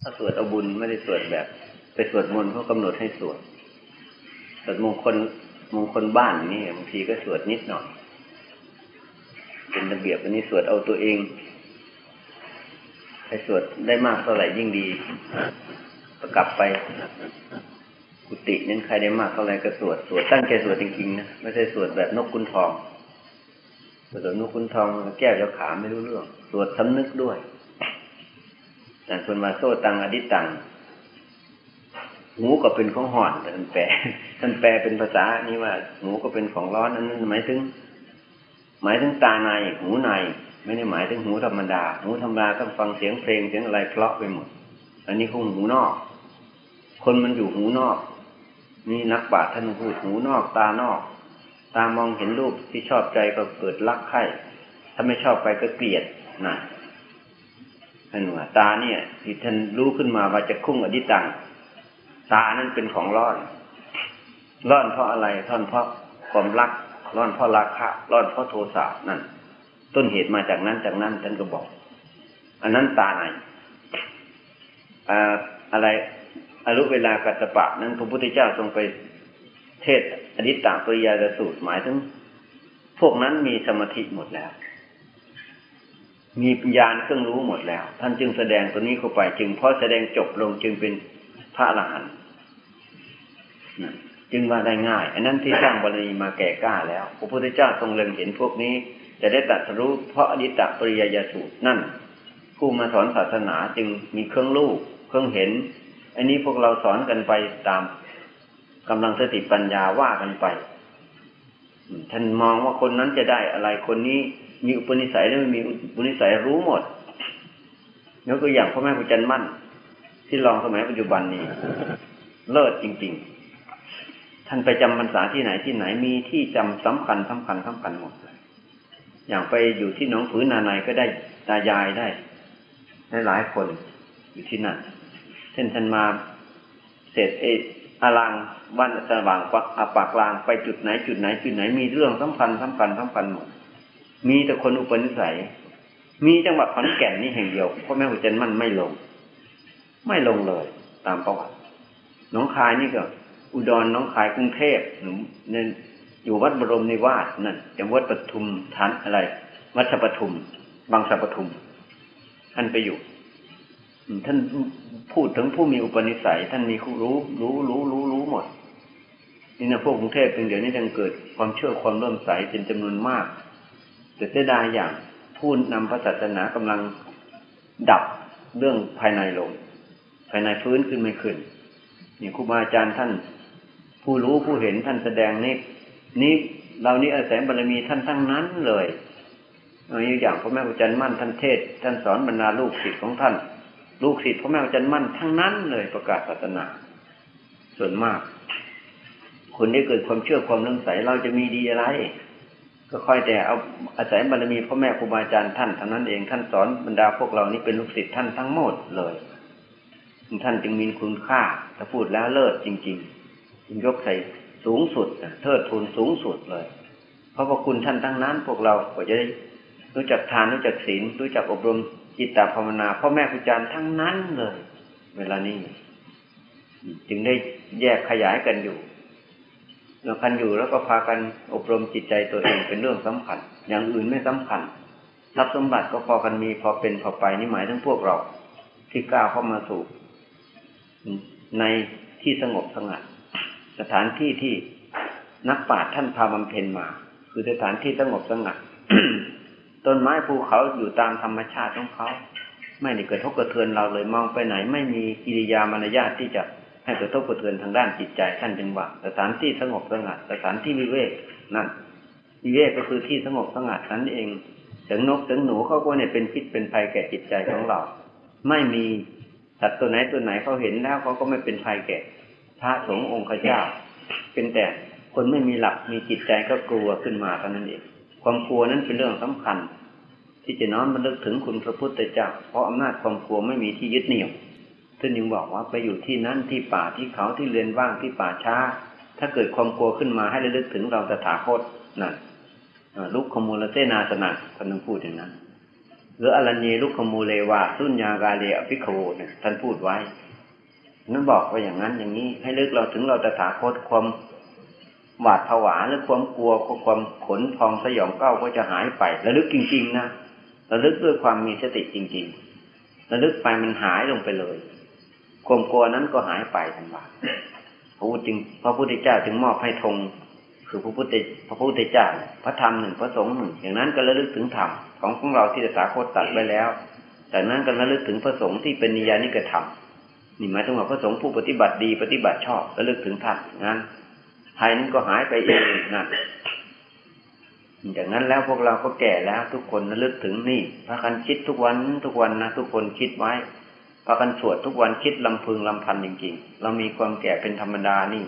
ถ้าสวดเอาบุญไม่ได้สวดแบบ ไปสวดมนต์เขากำหนดให้สวดสวดมงคลมงคลบ้านนี่บางทีก็สวดนิดหน่อย เป็นระเบียบอันนี้สวดเอาตัวเองไปสวดได้มากเท่าไหร่ยิ่งดีก็กลับไปกุฏินั้นใครได้มากเท่าไหร่ก็สวดสวดตั้งใจสวดจริงๆนะไม่ใช่สวดแบบนกคุณทองสวดนกคุณทองแก้วเจ้าขาไม่รู้เรื่อง สวดสำนึกด้วย แต่คนมาโซตังอดิตังหูก็เป็นของห่อนท่านแปลท่านแปลเป็นภาษานี้ว่าหูก็เป็นของร้อนนั้นหมายถึง หมายถึงตาในหูใน ไม่ได้หมายถึงหูธรรมดา หูธรรมดาต้องฟังเสียงเพลงเสียงอะไรเพลาะไปหมด อันนี้คงหูนอก คนมันอยู่หูนอก นี่นักบาตท่านพูดหูนอก ตานอก ตามองเห็นรูปที่ชอบใจก็เกิดรักใคร่ถ้าไม่ชอบไปก็เกลียดนะ ท่านว่าตาเนี่ยที่ท่านรู้ขึ้นมาว่าจะคุ้งอดิตังตานั้นเป็นของร้อน ร้อนเพราะอะไรท่อนเพราะความรัก ร้อนเพราะราคะ ร้อนเพราะโทสะนั่น ต้นเหตุมาจากนั้นจากนั้นท่านก็บอก อันนั้นตาไหนอ่าอะไรอรุเวลากัสปะ นั้นพระพุทธเจ้าทรงไปเทศอดิตตปริยาสูตรหมายถึง พวกนั้นมีสมาธิหมดแล้ว มีปัญญาเครื่องรู้หมดแล้ว ท่านจึงแสดงตัวนี้เข้าไป จึงเพราะแสดงจบลงจึงเป็นพระอรหันต์จึงมาได้ง่าย อันนั้นที่สร้างบารมีมาแก่กล้าแล้วพระพุทธเจ้าทรงเล็งเห็นพวกนี้ จะได้ตัสรู้เพราะอดิตตปริยาสูตรนั่น ผู้มาสอนศาสนาจึงมีเครื่องรู้เครื่องเห็น อันนี้พวกเราสอนกันไปตามกำลังสติปัญญาว่ากันไปท่านมองว่าคนนั้นจะได้อะไรคนนี้ มีอุปนิสัยหรือไม่มีอุปนิสัยรู้หมดยกตัวอย่างพ่อแม่ครูจันมั่น ที่ลองสมัยปัจจุบันนี้ เลิศจริง ๆ ท่านไปจำพรรษาที่ไหนที่ไหนมีที่จำสำคัญสำคัญสำคัญหมดเลยอย่างไปอยู่ที่หนองผืนนาในก็ได้ตายายได้หลายคนอยู่ที่นั่นเช่นท่านมาเสร็จเออารังบ้านสว่างปักอาปากลางไปจุดไหนจุดไหนจุดไหนมีเรื่องสำคัญสำคัญสำคัญหมด มีแต่คนอุปนิสัย มีจังหวัดขอนแก่นนี่แห่งเดียวพ่อแม่หัวใจมั่นไม่ลง ไม่ลงเลย ตามประวัติน้องคายนี่ก็ อุดรน้องคายกรุงเทพหนูเนี่ยอยู่วัดบรมนิวาสนั่นจังหวัดปทุมฐานอะไร วัดสปทุม บางสะปทุม ท่านไปอยู่ ท่านพูดถึงผู้มีอุปนิสัย ท่านมีรู้ รู้รู้รู้รู้หมดนี่นะพวกกรุงเทพเป็นเดี๋ยวนี้ยังเกิดความเชื่อความเริ่มใสเป็นจำนวนมาก แต่เสียดายอย่างพูดนำพระศาสนากำลังดับเรื่องภายในลง ภายในฟื้นขึ้นไม่ขึ้นนี่ครูบาอาจารย์ท่าน ผู้รู้ผู้เห็นท่านแสดงนี่นี่เรานี่อาศัยบารมีท่านทั้งนั้นเลยอย่างพระแม่ครูจันมั่นท่านเทศ ท่านสอนบรรดาลูกศิษย์ของท่าน ลูกศิษย์พระแม่ครูจันมั่นทั้งนั้นเลยประกาศศาสนา ส่วนมากคนที่เกิดความเชื่อความเลื่อมใสเราจะมีดีอะไร ก็ค่อยแต่เอาอาศัยบารมีพ่อแม่ครูบาอาจารย์ท่านเท่านั้นเองท่านสอนบรรดาพวกเรานี้เป็นลูกศิษย์ท่านทั้งหมดเลยท่านจึงมีคุณค่าถ้าพูดแล้วเลิศจริงๆจึงยกใส่สูงสุดเทิดทูนสูงสุดเลย เพราะว่าคุณท่านทั้งนั้น พวกเราก็จะได้รู้จักทานรู้จักศีลรู้จักอบรมจิตตภาวนาพ่อแม่ครูอาจารย์ทั้งนั้นเลย เวลานี้ จึงได้แยกขยายกันอยู่ เราคันอยู่แล้วก็พากันอบรมจิตใจตัวเองเป็นเรื่องสำคัญ อย่างอื่นไม่สำคัญทรัพย์สมบัติก็พอกันมีพอเป็นพอไปนี่หมายถึงพวกเรา ที่กล้าเข้ามาสู่ในที่สงบสงัด สถานที่ที่นักปราชญ์ท่านพาบำเพ็ญมา คือสถานที่สงบสงัดต้นไม้ภูเขาอยู่ตามธรรมชาติของเขา ไม่ได้เกิดทบกระเทือนเราเลยมองไปไหน ไม่มีกิริยามารยาทที่จะ ให้กระทบกระเทือนทางด้านจิตใจท่านจึงว่าสถานที่สงบสงัดสถานที่วิเวกนั่นวิเวกก็คือที่สงบสงัดนั้นเองเสียงนกเสียงหนูเขาก็เนี่ยเป็นพิษเป็นภัยแก่จิตใจของเรา ไม่มีสัตว์ตัวไหนตัวไหนเขาเห็นแล้วเขาก็ไม่เป็นภัยแก่ พระสงฆ์องค์ข้าเจ้า เป็นแต่คนไม่มีหลักมีจิตใจก็กลัวขึ้นมาเท่านั้นเอง ความกลัวนั้นเป็นเรื่องสำคัญ ที่จะน้อมมันลึกถึงคุณพระพุทธเจ้าเพราะอำนาจความกลัวไม่มีที่ยึดเหนี่ยว ท่านยังบอกว่าไปอยู่ที่นั้นที่ป่าที่เขาที่เรียนว่างที่ป่าช้า ถ้าเกิดความกลัวขึ้นมาให้ระลึกถึงเราตถาคตนั่นลุกขมูลเสนาสนะท่านพูดอย่างนั้นหรืออรัญเยลุคขมูเลวาสุญญากาเลอภิโคเนี่ยท่านพูดไว้นั่นบอกว่าอย่างนั้นอย่างนี้ ให้ลึกเราถึงเราตถาคตความหวาดผวาหรือความกลัวความขนพองสยองเก้าก็จะหายไประลึกจริง ๆ นะระลึกด้วยความมีสติจริง ๆระลึกไปมันหายลงไปเลย ความกลัวนั้นก็หายไปทันทีพระพุทธจึงพระพุทธเจ้าจึงมอบให้ธงคือพระพุทธพระพุทธเจ้าพระธรรมหนึ่งพระสงฆ์หนึ่งอย่างนั้นก็ระลึกถึงธรรมของของเราที่ตถาคตตัดไว้แล้วจากนั้นก็ระลึกถึงพระสงฆ์ที่เป็นนิยานิกธรรมนี่หมายถึงว่าพระสงฆ์ผู้ปฏิบัติดีปฏิบัติชอบระลึกถึงท่านนั้นภัยนั้นก็หายไปเองนะจากนั้นแล้วพวกเราก็แก่แล้วทุกคนระลึกถึงนี่พระกันคิดทุกวันทุกวันนะทุกคนคิดไว้ พระกันสวดทุกวันคิดลำพึงลำพันจริงๆ เรามีความแก่เป็นธรรมดานี่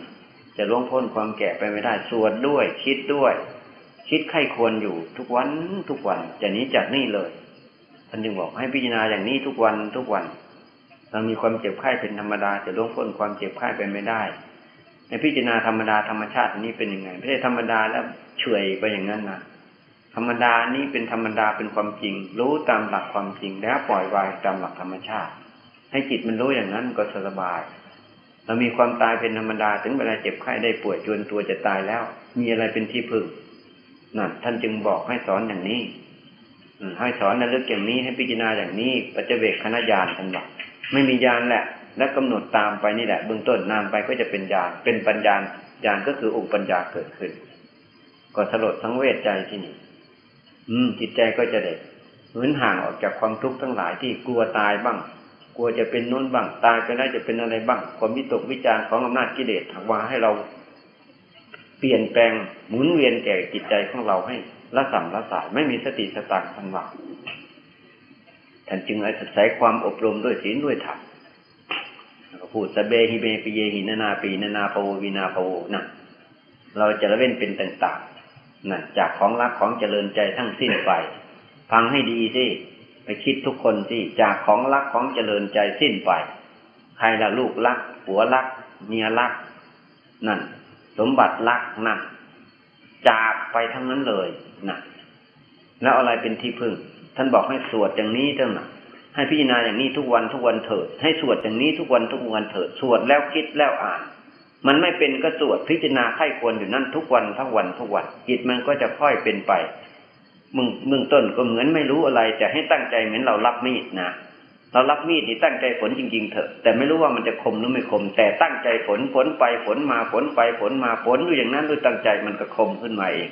จะล่วงพ้นความแก่ไปไม่ได้สวดด้วย คิดด้วย คิดไข้ควรอยู่ทุกวันทุกวันจะนี้จากนี่เลยท่านจึงบอกให้พิจารณาอย่างนี้ทุกวันทุกวัน เรามีความเจ็บไข้เป็นธรรมดา จะล่วงพ้นความเจ็บไข้ไปไม่ได้ในพิจารณาธรรมดาธรรมชาตินี้เป็นยังไงไม่ใช่ธรรมดาแล้วเฉยไปอย่างนั้นนะธรรมดานี้เป็นธรรมดาเป็นความจริง รู้ตามหลักความจริงแล้วปล่อยวางตามหลักธรรมชาติ ให้จิตมันรู้อย่างนั้นก็สบาย เรามีความตายเป็นธรรมดาถึงเวลาเจ็บไข้ได้ป่วยจนตัวจะตายแล้ว มีอะไรเป็นที่พึ่งนั่นท่านจึงบอกให้สอนอย่างนี้ให้สอนในเรื่องอย่างนี้ให้พิจารณาอย่างนี้ปัจเจกคณะยานท่านบอกไม่มียานแหละ และกำหนดตามไปนี่แหละเบื้องต้นนานไปก็จะเป็นญาณเป็นปัญญาญาณก็คือองค์ปัญญาเกิดขึ้น ก็สลดทั้งเวทใจที่นี่ อืมจิตใจก็จะเด็ดหืนห่างออกจากความทุกข์ทั้งหลายที่กลัวตายบ้าง กลัวจะเป็นนู้นบ้างตายไปแล้วจะเป็นอะไรบ้างความวิตกวิจารของอำนาจกิเลสถักว่าให้เราเปลี่ยนแปลงหมุนเวียนแก่จิตใจของเราให้ละสัมละสายไม่มีสติสตังทันว่าท่านจึงอาศัยความอบรมด้วยศีลด้วยธรรมพูดสเบหิเบปิเยหินานาปีนานาปโววินาปโวนะเราจะละเว้นเป็นต่างๆนะจากของรักของเจริญใจทั้งสิ้นไป ฟังให้ดีสิ ไปคิดทุกคนสิจากของรักของเจริญใจสิ้นไป ใครละลูกรักผัวรัก เมียรัก นั่น สมบัติรักนั่นจากไปทั้งนั้นเลยนะแล้วอะไรเป็นที่พึ่ง ท่านบอกให้สวดอย่างนี้เท่านั้นให้พิจารณาอย่างนี้ทุกวันทุกวันเถิด ให้สวดอย่างนี้ทุกวันทุกวันเถิด สวดแล้วคิดแล้วอ่าน มันไม่เป็นก็สวดพิจารณาไข้ควรอยู่นั่นทุกวันทั้งวันทุกวันจิตมันก็จะค่อยเป็นไป มึงมึงต้นก็เหมือนไม่รู้อะไรจะให้ตั้งใจเหมือนเรารับมีดนะเรารับมีดนี่ตั้งใจฝนจริง ๆ เถอะ แต่ไม่รู้ว่ามันจะคมหรือไม่คม แต่ตั้งใจฝนฝนไปฝนมาฝนไปฝนมาฝนอยู่อย่างนั้นด้วยตั้งใจมันก็คมขึ้นมาเอง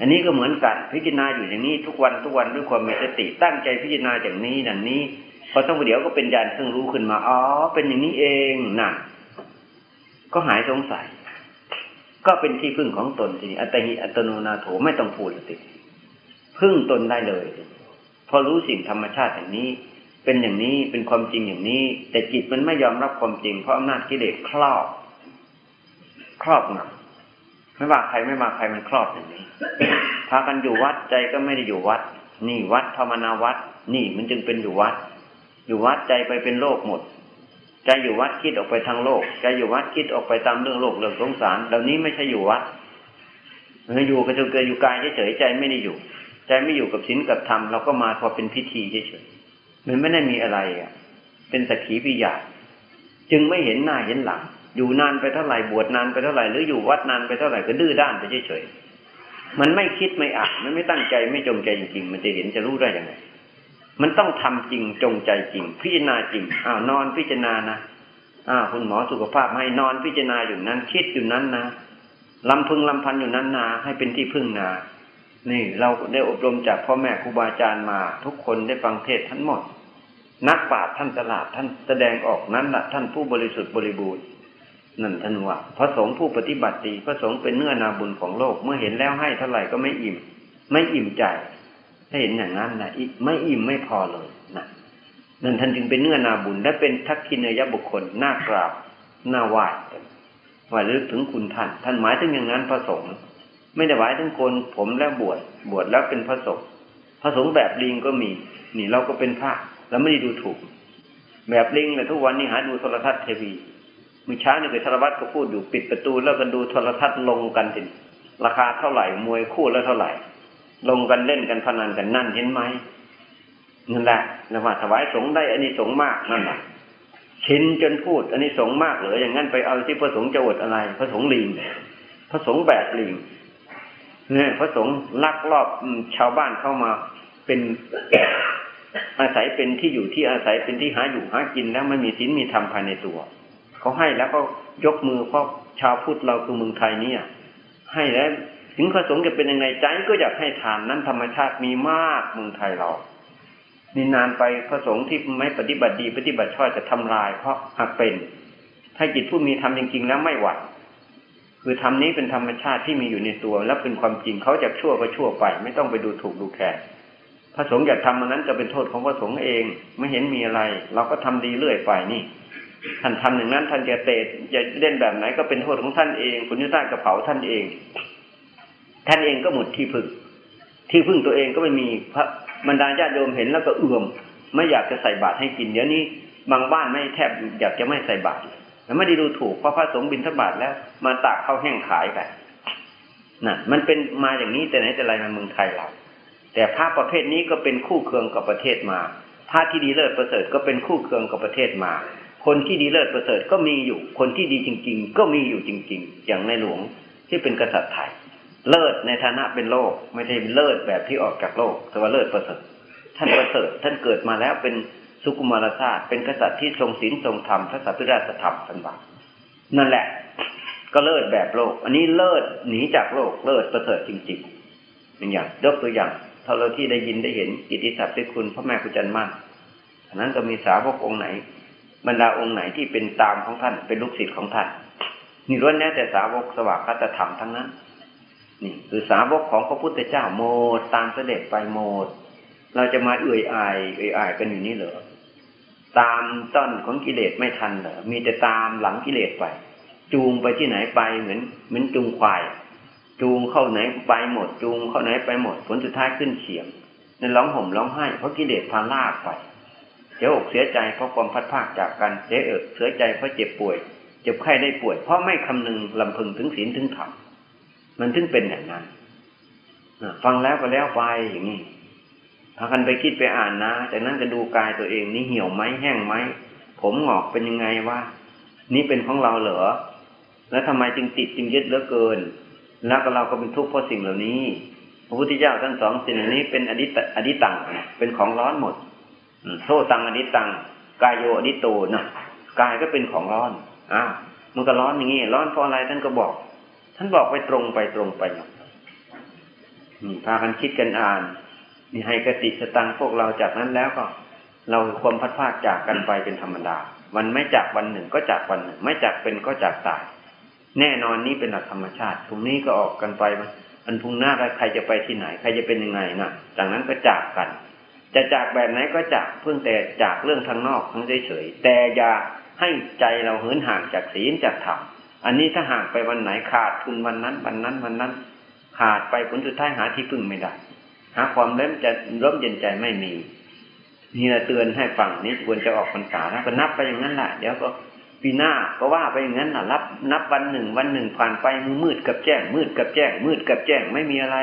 อันนี้ก็เหมือนกันพิจารณาอยู่อย่างนี้ทุกวันทุกวันด้วยความมีสติตั้งใจพิจารณาอย่างนี้อย่างนี้พอต้องเดี๋ยวก็เป็นญาณเครื่องรู้ขึ้นมาอ๋อเป็นอย่างนี้เองน่ะ ก็หายสงสัย ก็เป็นที่พึ่งของตนทีนี้อัตหิอัตโนนาโถไม่ต้องพูดติ พึ่งตนได้เลย พอรู้สิ่งธรรมชาติอย่างนี้ เป็นอย่างนี้เป็นความจริงอย่างนี้ แต่จิตมันไม่ยอมรับความจริง เพราะอำนาจกิเลสครอบครอบงำไม่ว่าใครไม่ว่าใครมันครอบอย่างนี้พากันอยู่วัดใจก็ไม่ได้อยู่วัด นี่วัดภาวนาวัด นี่มันจึงเป็นอยู่วัด อยู่วัดใจไปเป็นโลกหมดใจอยู่วัดคิดออกไปทางโลกใจอยู่วัดคิดออกไปตามเรื่องโลกเรื่องสงสาร เหล่านี้ไม่ใช่อยู่วัดมันอยู่กับจงเกิดอยู่กายเฉยใจไม่ได้อยู่ ใจไม่อยู่กับศีลกับธรรมเราก็มาพอเป็นพิธีเฉยๆมันไม่ได้มีอะไรอะ เป็นสักขีปิยาจึงไม่เห็นหน้าเห็นหลัง อยู่นานไปเท่าไหร่บวชนานไปเท่าไหร่หรืออยู่วัดนานไปเท่าไหร่ก็ดื้อด้านไปเฉยๆมันไม่คิดไม่อ่านมันไม่ตั้งใจไม่จงใจจริงๆมันจะเห็นจะรู้ได้ยังไงมันต้องทำจริงจงใจจริง พิจารณาจริงอ้าวนอนพิจารณานะอ้าวคุณหมอสุขภาพให้นอนพิจารณาอยู่นั้น คิดอยู่นั้นนะลำพึงลำพันอยู่นั้นนา ให้เป็นที่พึ่งนา นี่เราได้อบรมจากพ่อแม่ครูบาอาจารย์มา ทุกคนได้ฟังเทศทั้งหมด นักปราชญ์ท่านตลาดท่านแสดงออกนั้นแหละท่านผู้บริสุทธิ์บริบูรณ์นั่นท่านว่าพระสงฆ์ผู้ปฏิบัติดีพระสงฆ์เป็นเนื้อนาบุญของโลกเมื่อเห็นแล้วให้เท่าไหร่ก็ไม่อิ่ม ไม่อิ่มใจ ถ้าเห็นอย่างนั้นนะไม่อิ่มไม่พอเลยนะนั่นท่านจึงเป็นเนื้อนาบุญและเป็นทักษิณยบุคคลน่ากราบน่าไหว้ว่าลึกถึงคุณท่าน ท่านหมายถึงอย่างนั้นพระสงฆ์ ไม่ได้หมายถึงคนผมแล้วบวชบวชแล้วเป็นพระสงฆ์พระสงฆ์แบบลิงก็มี นี่เราก็เป็นพระแล้วไม่ได้ดูถูก แบบลิงเลยทุกวันนี้หาดูโทรทัศน์ทีวีมื่อเช้านี่เคยธรวัตรก็พูดอยู่ปิดประตูแล้วกันดูโทรทัศน์ลงกันสิราคาเท่าไหร่มวยคู่แล้วเท่าไหร่ ลงกันเล่นกันพนันกันนั่นเห็นไหมนั่นแหละนะว่าถวายสงฆ์ได้อันนี้สงฆ์มากนั่นแหละชินจนพูดอันนี้สงฆ์มากเหรออย่างนั้นไปเอาที่พระสงฆ์จะอดอะไร พระสงฆ์ลิงพระสงฆ์แบบลิง เนี่ยพระสงฆ์ลักลอบชาวบ้านเข้ามาเป็นอาศัยเป็นที่อยู่ที่อาศัยเป็นที่หาอยู่หากินแล้วไม่มีศีลมีธรรมภายในตัวเขาให้แล้วก็ยกมือเพราะชาวพุทธเราคือเมืองไทยเนี่ย ให้แล้วถึงพระสงฆ์จะเป็นยังไงใจก็อยากให้ทานนั้นธรรมชาติมีมากเมืองไทยเรานี่นานไปพระสงฆ์ที่ไม่ปฏิบัติดีปฏิบัติชอบจะทำลายเพราะหากเป็น ถ้าจิตผู้มีธรรมจริง ๆ แล้วไม่หวั่น คือธรรมนี้เป็นธรรมชาติที่มีอยู่ในตัว และเป็นความจริงเขาจะชั่วก็ชั่วไป ไม่ต้องไปดูถูกดูแคลนพระสงฆ์อยากทำมันนั้นจะเป็นโทษของพระสงฆ์เองไม่เห็นมีอะไร เราก็ทำดีเรื่อยไปนี่ท่านทำอย่างนั้นท่านจะเตะจะเล่นแบบไหนก็เป็นโทษของท่านเองคุณยุทธากระเผาท่านเอง ท่านเองก็หมดที่พึ่งที่พึ่งตัวเองก็ไม่มีพระบรรดาญาติโยมเห็นแล้วก็เอื่อม ไม่อยากจะใส่บาตรให้กินเดี๋ยวนี้บางบ้านไม่แทบอยากจะไม่ใส่บาตร แล้วไม่ได้ดูถูกเพราะพระสงฆ์บิณฑบาตแล้ว มาตากข้าวแห้งขายกันน่ะมันเป็นมาอย่างนี้แต่ไหนแต่ไรมาเมืองไทยเรา แต่พระประเภทนี้ก็เป็นคู่เคืองกับประเทศมาพระที่ดีเลิศประเสริฐก็เป็นคู่เคืองกับประเทศมา คนที่ดีเลิศประเสริฐก็มีอยู่ คนที่ดีจริง ๆ ก็มีอยู่จริง ๆ อย่างในหลวงที่เป็นกษัตริย์ไทย เลิศในฐานะเป็นโลก ไม่ใช่เลิศแบบที่ออกจากโลก แต่ว่าเลิศประเสริฐ ท่านประเสริฐท่านเกิดมาแล้วเป็น สุกุมารชาติเป็นกษัตริย์ที่ทรงศีลทรงธรรมพระสัพพิราชธรรมท่านว่านั่นแหละ ก็เลิศแบบโลก อันนี้เลิศหนีจากโลกเลิศประเสริฐจริงๆเป็นอย่างยกตัวอย่างเท่าเราที่ได้ยินได้เห็นกิติศัพท์ด้วยคุณพระแม่กุจันมั่นอันนั้นก็มีสาวกองค์ไหน บรรดาองค์ไหนที่เป็นตามของท่านเป็นลูกศิษย์ของท่านนี่ล้วนแล้แต่สาวกสวากาตธรรมทั้งนั้น นี่คือสาวกของพระพุทธเจ้าโมดตามเสด็จไปโมดเราจะมาเอื่อยอายเอื่อยอายกันอยู่นี่เหรอ ตามต้นของกิเลสไม่ทันเหรอมีแต่ตามหลังกิเลสไป จูงไปที่ไหนไปเหมือนเหมือนจูงควาย จูงเข้าไหนไปหมด จูงเข้าไหนไปหมด ผลสุดท้ายขึ้นเฉียงนั่นร้องห่มร้องไห้เพราะกิเลสพาลากไปเสียอกเสียใจเพราะความพัดภาคจากกันเสียเอกเสียใจเพราะเจ็บป่วย เจ็บไข้ได้ป่วย เพราะไม่คำนึงลำพึงถึงศีลถึงธรรมมันถึงเป็นอย่างนั้นฟังแล้วก็แล้วไปอย่างนี้ากันไปคิดไปอ่านนะ จากนั้นจะดูกายตัวเองนี่เหี่ยวไหมแห้งไหม ผมหงอกเป็นยังไงวะ นี่เป็นของเราเหรอ แล้วทำไมจึงติดจึงยึดเหลือเกิน แล้วก็เราก็เป็นทุกข์เพราะสิ่งเหล่านี้ พระพุทธเจ้าทั้งสองสิ่งเหล่านี้เป็นอดิตอดิตัง เป็นของร้อนหมดโทตังอดิตัง กายโยอดิโตนะกายก็เป็นของร้อน อ้าว มันก็ร้อนอย่างนี้ ร้อนเพราะอะไรท่านก็บอก ท่านบอกไปตรงไปตรงไปนี่พากันคิดกันอ่าน นี่ให้กติสตังพวกเราจากนั้นแล้วก็ เราความพัดพาดจากกันไปเป็นธรรมดา วันไม่จากวันหนึ่งก็จากวันหนึ่ง ไม่จากเป็นก็จากตาย แน่นอนนี้เป็นหลักธรรมชาติพรุ่งนี้ก็ออกกันไปมันพรุ่งหน้าใครจะไปที่ไหน ใครจะเป็นยังไงนะจากนั้นก็จากกัน จะจากแบบไหนก็จากเพิ่งแต่จากเรื่องทางนอกทั้งเฉยๆแต่อย่าให้ใจเราเหินห่างจากศีลจากธรรมอันนี้ถ้าห่างไปวันไหนขาดทุนวันนั้นวันนั้นวันนั้น ขาดไปผลสุดท้ายหาที่พึ่งไม่ได้ หาความเล่มจะร่มเย็นใจไม่มี นี่เราเตือนให้ฟังนี่ควรจะออกพรรษานะก็นับไปอย่างนั้นแหละเดี๋ยวก็ปีหน้าก็ว่าไปอย่างนั้นนะรับนับวันหนึ่งวันหนึ่งผ่านไปมืดกับแจ้ง มืดกับแจ้ง มืดกับแจ้งไม่มีอะไร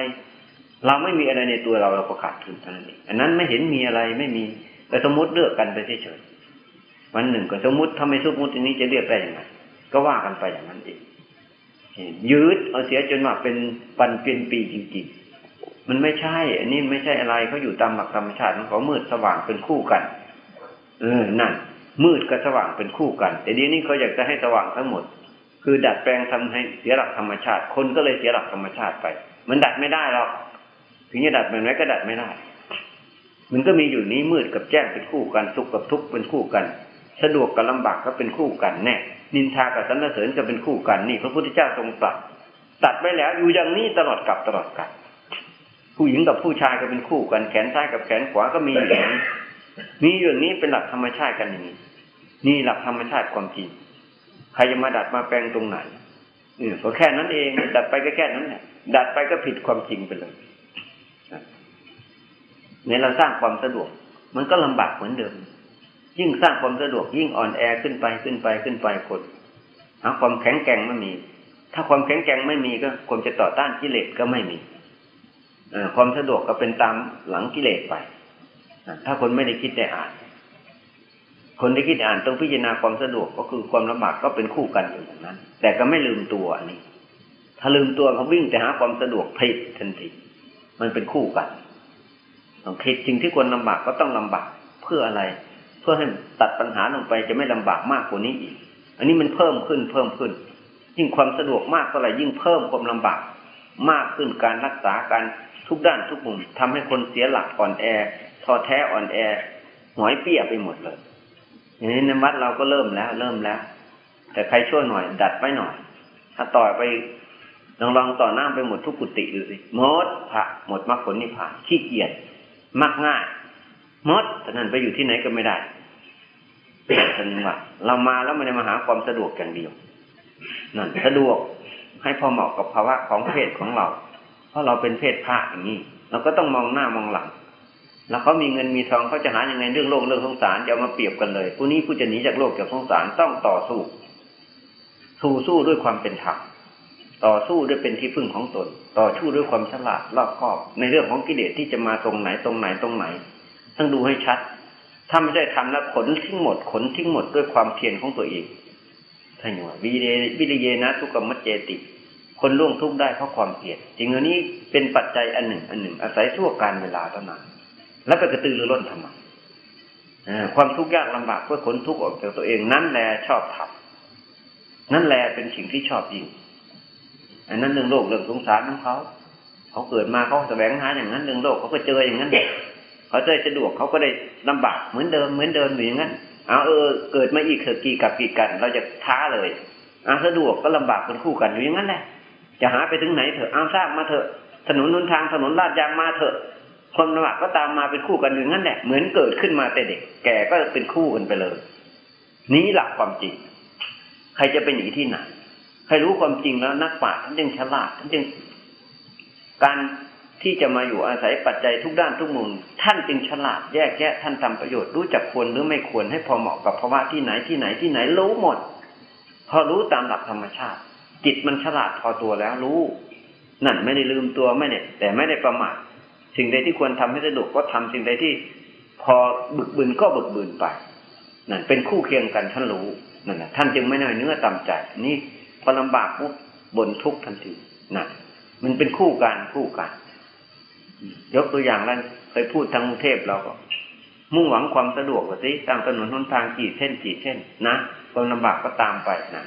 เราไม่มีอะไรในตัวเราเราก็ขาดทุนเท่านั้นเองอันนั้นไม่เห็นมีอะไรไม่มีแต่สมมติเลือกกันไปเฉยๆวันหนึ่งก็สมมติทำไมสมมติอย่างนี้จะเรียกได้ยังไงก็ว่ากันไปอย่างนั้นเองยืดเอาเสียจนว่าเป็นปันเป็นปีจริงๆ มันไม่ใช่ อันนี้ไม่ใช่อะไรเขาอยู่ตามหลักธรรมชาติของเขามืดสว่างเป็นคู่กัน เออ นั่น มืดกับสว่างเป็นคู่กัน แต่ดีนี้เขาอยากจะให้สว่างทั้งหมด คือดัดแปลงทำให้เสียหลักธรรมชาติ คนก็เลยเสียหลักธรรมชาติไป มันดัดไม่ได้หรอก ถึงจะดัดแบบไหนก็ดัดไม่ได้ มันก็มีอยู่นี้มืดกับแจ้งเป็นคู่กัน สุขกับทุกข์เป็นคู่กัน สะดวกกับลำบากก็เป็นคู่กันแน่ นินทากับสรรเสริญก็เป็นคู่กัน นี่ พระพุทธเจ้าทรงตรัสตัดไว้แล้วอยู่อย่างนี้ตลอดกับตลอดกัน ผู้หญิงกับผู้ชายก็เป็นคู่กันแขนซ้ายกับแขนขวาก็มีอย่างนี้มีอย่างนี้เป็นหลักธรรมชาติกันอย่างนี้นี่หลักธรรมชาติความจริงใครจะมาดัดมาแปลงตรงไหนเออก็แค่นั้นเอง ดัดไปก็แค่นั้นแหละดัดไปก็ผิดความจริงไปเลยเนี่ยเราสร้างความสะดวก มันก็ลำบากเหมือนเดิม ยิ่งสร้างความสะดวก ยิ่งอ่อนแอขึ้นไปขึ้นไปขึ้นไปคนหาความแข็งแกร่งไม่มี ถ้าความแข็งแกร่งไม่มีก็ความจะต่อต้านกิเลสก็ไม่มีเอ ความสะดวกก็เป็นตามหลังกิเลสไป ถ้าคนไม่ได้คิดได้อ่าน คนที่คิดอ่านต้องพิจารณาความสะดวกก็คือความลำบากก็เป็นคู่กันอยู่อย่างนั้น แต่ก็ไม่ลืมตัวอันนี้ ถ้าลืมตัวเขาวิ่งแต่หาความสะดวกผิดทันที มันเป็นคู่กันต้องคิดสิ่งที่ควรลำบากก็ต้องลำบากเพื่ออะไร เพื่อให้ตัดปัญหาลงไปจะไม่ลำบากมากกว่านี้อีก อันนี้มันเพิ่มขึ้นเพิ่มขึ้น ยิ่งความสะดวกมากเท่าไหร่ยิ่งเพิ่มความลำบากมากขึ้นการรักษาการ ทุกด้านทุกมุมทำให้คนเสียหลักอ่อนแอท้อแท้อ่อนแอหงอยเปี้ยไปหมดเลยอย่างนี้ในวัดเราก็เริ่มแล้ว เริ่มแล้ว แต่ใครช่วยหน่อย ดัดไว้หน่อย ถ้าต่อยไปลองลองต่อหน้าไปหมดทุกกุฏิดูสิหมดพระหมดมรรคผลนิพพานขี้เกียจมักง่ายหมดแต่นั้นไปอยู่ที่ไหนก็ไม่ได้ท่านว่าเรามาแล้วไม่ได้มาหาความสะดวกอย่างเดียวนั่นสะดวกให้พอเหมาะกับภาวะของเพศของเรา เพราะเราเป็นเพศพระอย่างนี้เราก็ต้องมองหน้ามองหลัง แล้วเขามีเงินมีทองเขาจะหายังไงเรื่องโลกเรื่องสงสารจะเอามาเปรียบกันเลยผู้นี้ผู้จะหนีจากโลกจากสงสารต้องต่อสู้สู้สู้ด้วยความเป็นธรรมต่อสู้ด้วยเป็นที่พึ่งของตน ต่อสู้ด้วยความฉลาดรอบคอบ ในเรื่องของกิเลสที่จะมาตรงไหนตรงไหนตรงไหนต้องดูให้ชัดถ้าไม่ได้ทำแล้วขนทิ้งหมดขนทิ้งหมดด้วยความเพียรของตัวเองท่านว่าวิเดวิริเยนะทุกขมัจเจติ คนล่วงทุกข์ได้เพราะความเพียรจริงอันนี้เป็นปัจจัยอันหนึ่ง อันหนึ่ง อาศัยชั่วการเวลาเท่านั้น แล้วไปกระตือรือร้นทำไมความทุกข์ยากลำบากเพื่อขนทุกข์ออกจากตัวเองนั่นแหละชอบทำนั่นแหละเป็นสิ่งที่ชอบยิ่งอันนั้นเรื่องโลกเรื่องสงสารของเขา เขาเกิดมาเขาแสวงหาอย่างนั้นเรื่องโลกเขาก็เจออย่างนั้นเขาจะสะดวกเขาก็ได้ลำบากเหมือนเดิมเหมือนเดิมอยู่อย่างนั้นเอาเออ เกิดมาอีกเถอะกี่กับกี่กัน เราจะท้าเลยอาสะดวกก็ลำบากเป็นคู่กันอยู่อย่างนั้นแหละ จะหาไปถึงไหนเถอะเอาสร้างมาเถอะ ถนนนุนทางถนนลาดยางมาเถอะคนลำบากก็ตามมาเป็นคู่กันอย่างนั้นแหละเหมือนเกิดขึ้นมาแต่เด็ก แก่ก็เป็นคู่กันไปเลย นี้หลักความจริง ใครจะไปหนีที่ไหนใครรู้ความจริงแล้วนักปราชญ์ท่านจึงฉลาดท่านจึง การที่จะมาอยู่อาศัยปัจจัยทุกด้านทุกมุมท่านจึงฉลาดแยกแยะท่านทำประโยชน์รู้จักควรหรือไม่ควรให้พอเหมาะกับภาวะที่ไหนที่ไหนที่ไหนรู้หมด พอรู้ตามหลักธรรมชาติ จิตมันฉลาดพอตัวแล้วรู้นั่นไม่ได้ลืมตัวไม่เนี่ย แต่ไม่ได้ประมาทสิ่งใดที่ควรทำให้สะดวกก็ทำสิ่งใดที่ พอบึกบืนก็บึกบืนไปนั่นเป็นคู่เคียงกันท่านรู้นั่นแหละท่านจึงไม่น้อยเนื้อต่ำใจ นี่พอลำบากปุ๊บบนทุกทันทีนั่นมันเป็นคู่กันคู่กันยกตัวอย่างแล้วเคยพูดทางกรุงเทพเราก็ มุ่งหวังความสะดวกว่าสิตามถนนหนทางกี่เส้นกี่เส้นนะความลำบากก็ตามไปนะ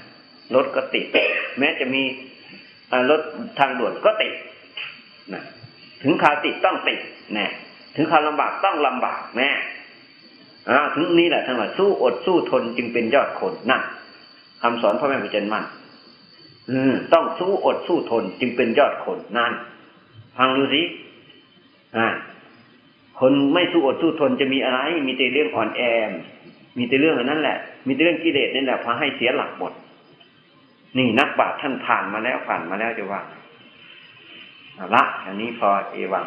รถก็ติด แม้จะมีรถทางด่วนก็ติดนะถึงข่าวติดต้องติดน่ถึงข่าวลำบากต้องลำบากแน่อ่าถึงนี้แหละทั้งหมดสู้อดสู้ทนจึงเป็นยอดคนนั่นคำสอนพ่อแม่ครูเจนมั่นอืมต้องสู้อดสู้ทนจึงเป็นยอดคนนั่นฟังดูสิอ่าคนไม่สู้อดสู้ทนจะมีอะไร มีแต่เรื่องอ่อนแอ มีแต่เรื่องอันนั้นแหละ มีแต่เรื่องกิเลสนั่นแหละพาให้เสียหลักหมด นี่นักบาชญ์ท่านผ่านมาแล้วผ่านมาแล้วจะว่าละอันนี้พอเอวัง